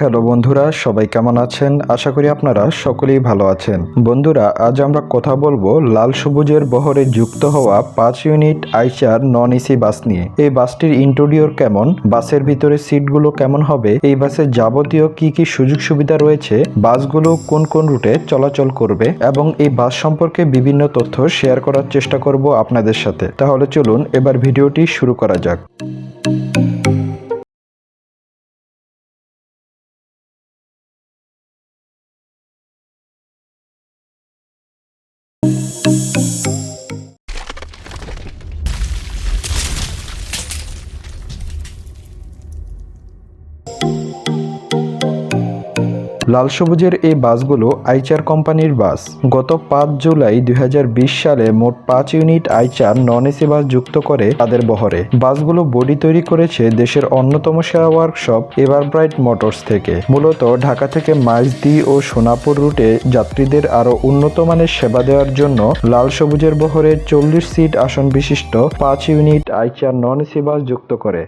Hello বন্ধুরা, সবাই কেমন আছেন? আশা করি আপনারা সকলেই ভালো আছেন। বন্ধুরা, আজ আমরা কথা বলব লাল সবুজের বহরে যুক্ত হওয়া পাঁচ unit Eicher non AC bus নিয়ে। এই বাসটির ইন্টেরিয়র কেমন? বাসের ভিতরে সিটগুলো কেমন হবে? এই বাসের যাবতীয় কি কি সুযোগ সুবিধা রয়েছে? বাসগুলো কোন কোন রুটে চলাচল করবে? এবং এই বাস সম্পর্কে বিভিন্ন তথ্য শেয়ার করার চেষ্টা করব আপনাদের সাথে। তাহলে চলুন, এবার ভিডিওটি শুরু করা যাক। লাল সবুজের এই বাসগুলো আইচার কোম্পানির বাস। গত পাঁচ জুলাই দুই হাজার বিশ সালে মোট পাঁচ unit Eicher non AC bus যুক্ত করে তাদের বহরে। বাসগুলো বডি তৈরি করেছে দেশের অন্যতম সেরা ওয়ার্কশপ এভারব্রাইট মোটরস থেকে। মূলত ঢাকা থেকে মাইজদি ও সোনাপুর রুটে যাত্রীদের আরও উন্নত মানের সেবা দেওয়ার জন্য লাল সবুজের বহরে চল্লিশ সিট আসন বিশিষ্ট পাঁচ unit Eicher non AC bus যুক্ত করে।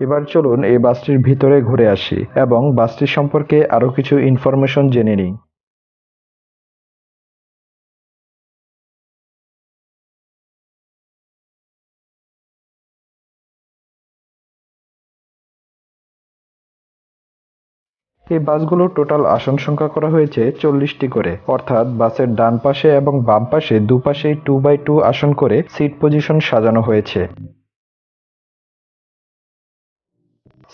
এবার চলুন এই বাসটির ভিতরে ঘুরে আসি এবং বাসটি সম্পর্কে আরও কিছু ইনফরমেশন জেনে নিই। এই বাসগুলো টোটাল আসন সংখ্যা করা হয়েছে চল্লিশটি করে। অর্থাৎ বাসের ডান পাশে এবং বাম পাশে দুপাশেই টু বাই টু আসন করে সিট পজিশন সাজানো হয়েছে।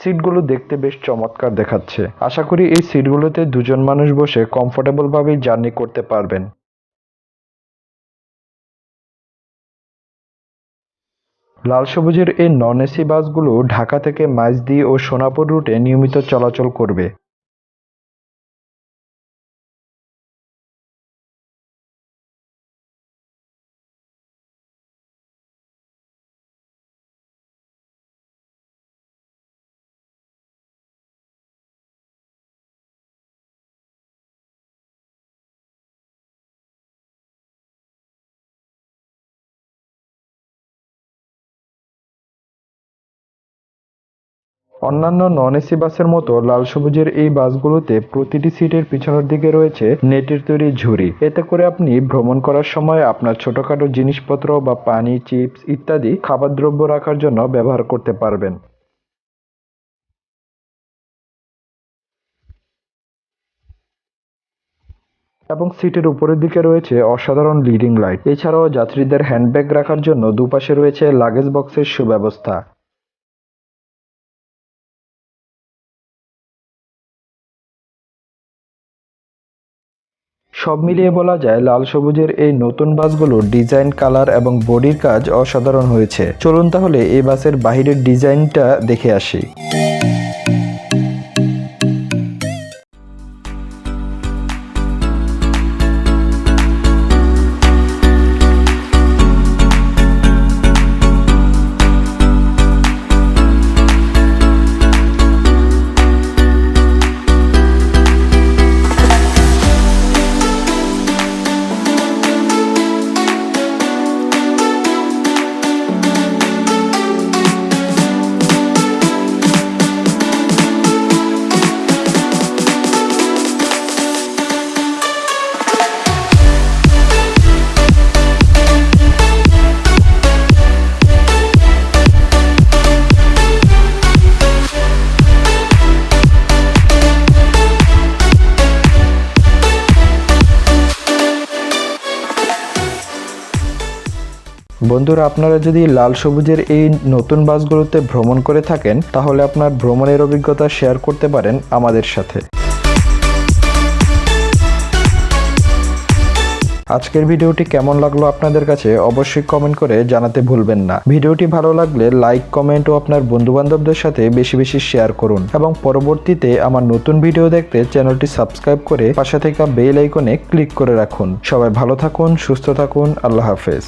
সিটগুলো দেখতে বেশ চমৎকার দেখাচ্ছে। আশা করি এই সিটগুলোতে দুজন মানুষ বসে কমফোর্টেবল ভাবেই জার্নি করতে পারবেন। লাল সবুজের এই নন এসি বাসগুলো ঢাকা থেকে মাইজদি ও সোনাপুর রুটে নিয়মিত চলাচল করবে। অন্যান্য নন এসি বাসের মতো লাল সবুজের এই বাসগুলোতে প্রতিটি সিটের পিছনের দিকে রয়েছে নেটের তৈরি ঝুড়ি। এতে করে আপনি ভ্রমণ করার সময় আপনার ছোটখাটো জিনিসপত্র বা পানি, চিপস ইত্যাদি খাবার দ্রব্য রাখার জন্য ব্যবহার করতে পারবেন। এবং সিটের উপরের দিকে রয়েছে অসাধারণ লিডিং লাইট এছাড়াও যাত্রীদের হ্যান্ডব্যাগ রাখার জন্য দুপাশে রয়েছে লাগেজ বক্সের সুব্যবস্থা। সব মিলিয়ে বলা যায় লাল সবুজের এই নতুন বাসগুলোর ডিজাইন, কালার এবং বডির কাজ অসাধারণ হয়েছে। চলুন তাহলে এই বাসের বাহিরের ডিজাইনটা দেখে আসি। বন্ধুরা, আপনারা যদি লাল সবুজের এই নতুন বাসগুলোতে ভ্রমণ করে থাকেন, তাহলে আপনার ভ্রমণের অভিজ্ঞতা শেয়ার করতে পারেন আমাদের সাথে। আজকের ভিডিওটি কেমন লাগল আপনাদের কাছে অবশ্যই কমেন্ট করে জানাতে ভুলবেন না। ভিডিওটি ভালো লাগলে লাইক, কমেন্ট ও আপনার বন্ধু বান্ধবদের সাথে বেশি বেশি শেয়ার করুন এবং পরবর্তীতে আমার নতুন ভিডিও দেখতে চ্যানেলটি সাবস্ক্রাইব করে পাশে থাকা বেল আইকনে ক্লিক করে রাখুন। সবাই ভালো থাকুন, সুস্থ থাকুন, আল্লাহ হাফেজ।